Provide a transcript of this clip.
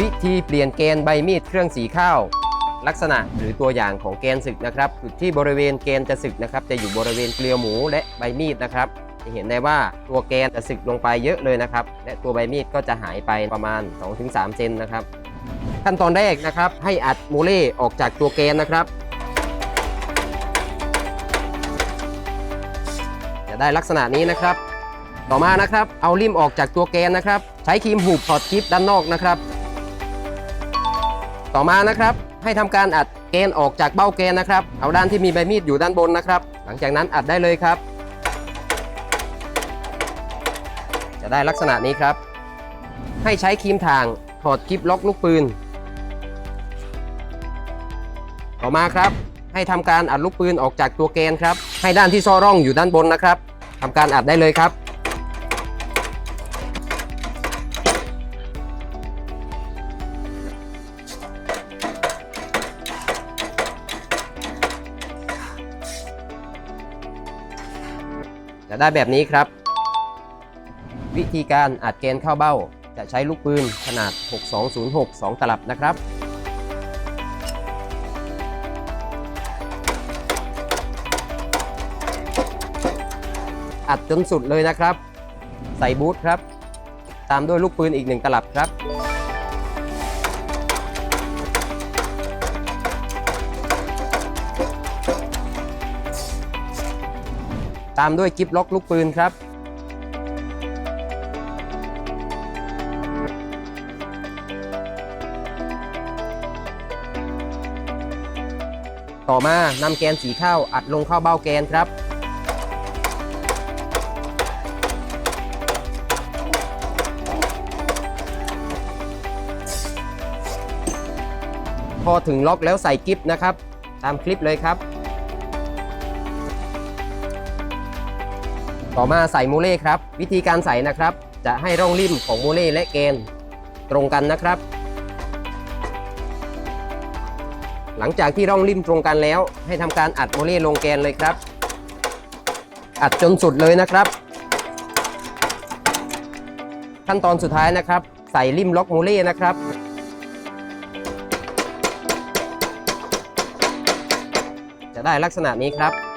วิธีเปลี่ยนแกนใบมีดเครื่องสีข้าว ลักษณะหรือตัวอย่างของแกนศึกนะครับจุดที่บริเวณแกนจะศึกนะครับ จะอยู่บริเวณเกลียวหมูและใบมีดนะครับ จะเห็นได้ว่าตัวแกนจะสึกลงไปเยอะเลยนะครับ และตัวใบมีดก็จะหายไปประมาณ 2-3 เซนนะครับ ขั้นตอนแรกนะครับให้อัดโมเล่ออกจากตัวแกนนะครับจะได้ลักษณะนี้นะครับต่อมานะครับ เอาริมออกจากตัวแกนนะครับ ใช้ครีมหูบถอดคลิปด้านนอกนะครับ ต่อมานะครับให้ทำการอัดแกนออกจากเบ้าแกนนะครับ เอาด้านที่มีใบมีดอยู่ด้านบนนะครับ หลังจากนั้นอัดได้เลยครับ จะได้ลักษณะนี้ครับ ให้ใช้ครีมถ่างถอดคลิปล็อกลูกปืน ต่อมาครับให้ทำการอัดลูกปืนออกจากตัวแกนครับ ให้ด้านที่ซ่อร่องอยู่ด้านบนนะครับทำการอัดได้เลยครับ จะได้แบบนี้ครับ วิธีการอัดแกนเข้าเบ้า จะใช้ลูกปืนขนาด 6206 2 ตลับนะครับอัดจนสุดเลยนะครับ ใส่บูทครับ ตามด้วยลูกปืนอีกหนึ่งตลับครับ ตามด้วยกิฟล็อกลูกปืนครับ ต่อมานำแกนสีข้าวอัดลงเข้าเบ้าแกนครับพอถึงล็อกแล้วใส่กิฟนะครับ ตามคลิปเลยครับ ต่อมาใส่โมเล่ครับ วิธีการใส่นะครับ จะให้ร่องริมของโมเล่และเกนตรงกันนะครับ หลังจากที่ร่องริมตรงกันแล้ว ให้ทำการอัดโมเล่ลงแกนเลยครับ อัดจนสุดเลยนะครับ ขั้นตอนสุดท้ายนะครับ ใส่ริมล็อกโมเล่นะครับจะได้ลักษณะนี้ครับ